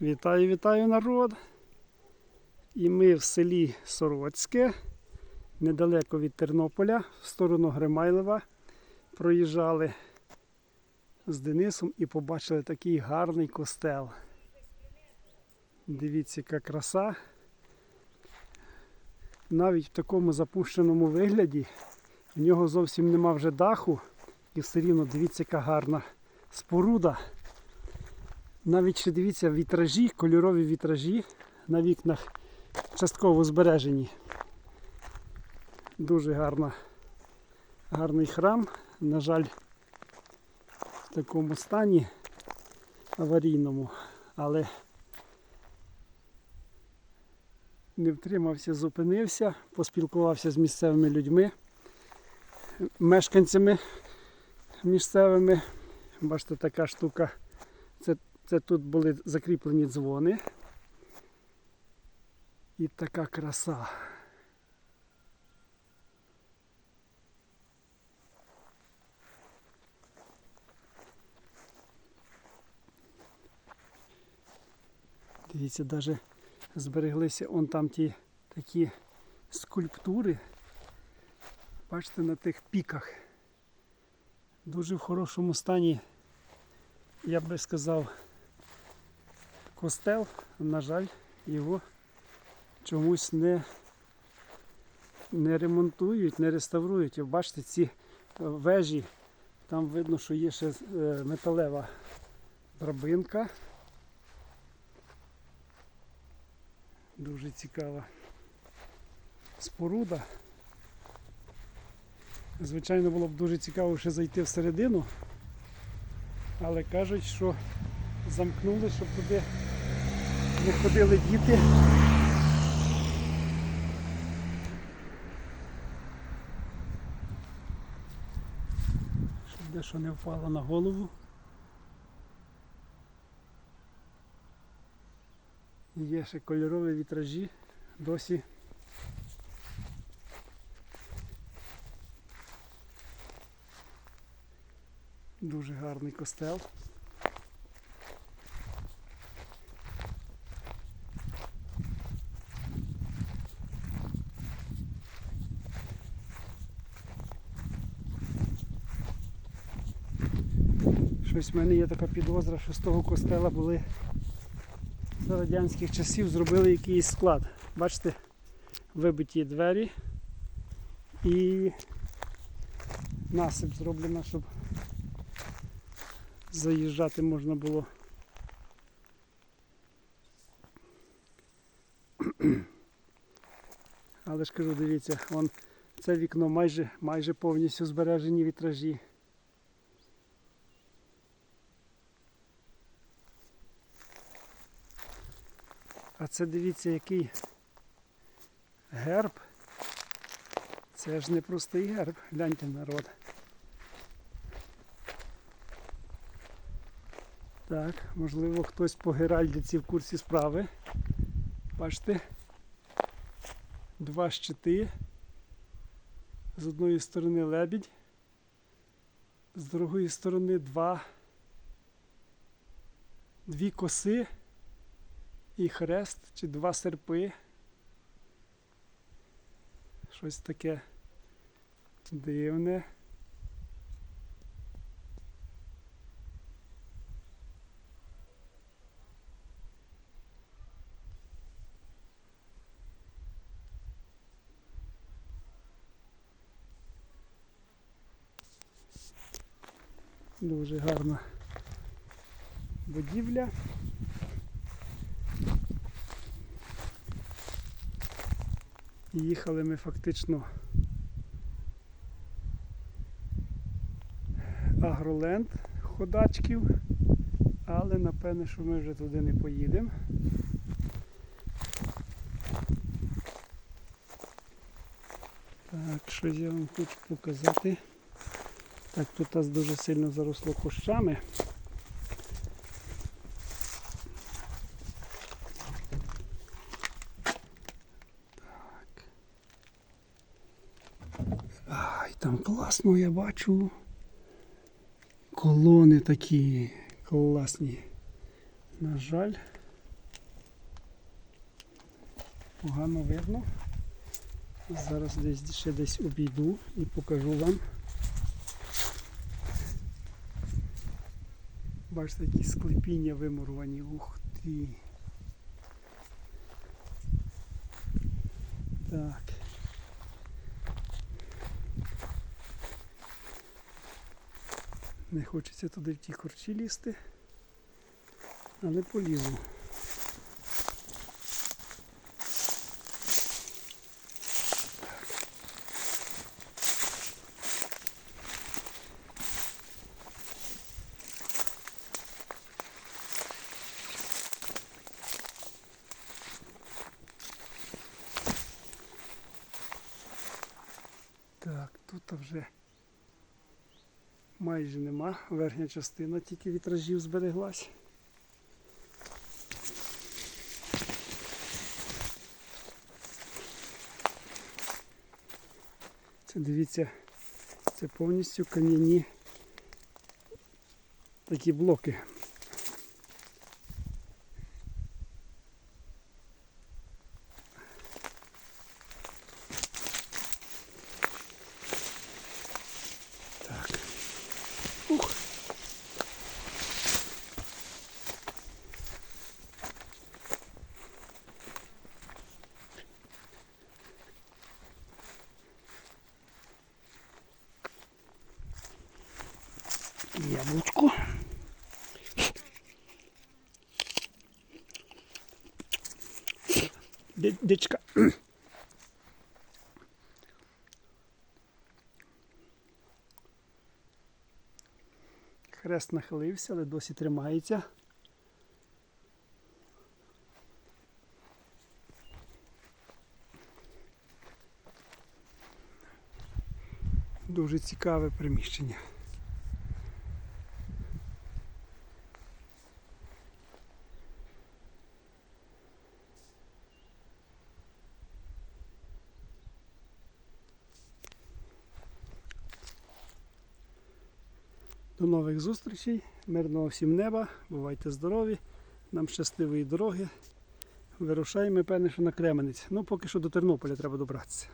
Вітаю, вітаю народ. І ми в селі Сороцьке, недалеко від Тернополя, в сторону Гримайлова. Проїжджали з Денисом і побачили такий гарний костел. Дивіться, яка краса. Навіть в такому запущеному вигляді в нього зовсім нема вже даху. І все рівно дивіться, яка гарна споруда. Навіть ще дивіться вітражі, кольорові вітражі на вікнах частково збережені. Дуже гарна, гарний храм. На жаль, в такому стані аварійному, але не втримався, зупинився, поспілкувався з місцевими людьми, мешканцями місцевими. Бачите, така штука. Це, це тут були закріплені дзвони. І така краса. Дивіться, навіть збереглися он там ті такі скульптури. Бачите, на тих піках. Дуже в хорошому стані, я би сказав, костел, на жаль, його чомусь не, не ремонтують, не реставрують. Бачите, ці е, вежі, там видно, що є ще е, металева драбинка. Дуже цікава споруда. Звичайно, було б дуже цікаво ще зайти всередину, але кажуть, що замкнули, щоб туди не ходили діти. Щоб дещо не впало на голову. Є ще кольорові вітражі досі. Дуже гарний костел. Щось в мене є така підозра, що з того костела були за радянських часів зробили якийсь склад. Бачите, вибиті двері і насип зроблено, щоб заїжджати можна було. Але ж кажу, дивіться, вон це вікно майже, майже повністю збережені вітражі. А це дивіться який герб. Це ж не простий герб, гляньте народ. Так, можливо хтось по геральдиці в курсі справи. Бачите? Два щити. З одної сторони лебідь, з другої сторони два дві коси і хрест чи два серпи. Щось таке дивне. Дуже гарна будівля. І Їхали ми фактично Агроленд ходачків, але напевне, що ми вже туди не поїдемо. Так, що я вам хочу показати. Так, тут нас дуже сильно заросло кущами. Там класно я бачу. Колони такі класні. На жаль, погано видно. Зараз десь ще десь обійду і покажу вам. Бачите, які склепіння вимуровані. Ух ти. Так. Не хочеться туди в ті корчі лізти, але полізу. Так, тут вже майже нема. Верхня частина тільки вітражів збереглась. Дивіться, це повністю кам'яні такі блоки. Яблучко. Ди- Дичка. Хрест нахилився, але досі тримається. Дуже цікаве приміщення. До нових зустрічей, мирного всім неба, бувайте здорові, нам щасливої дороги. Вирушаємо, певне, що на Кременець. Ну, поки що до Тернополя треба добратися.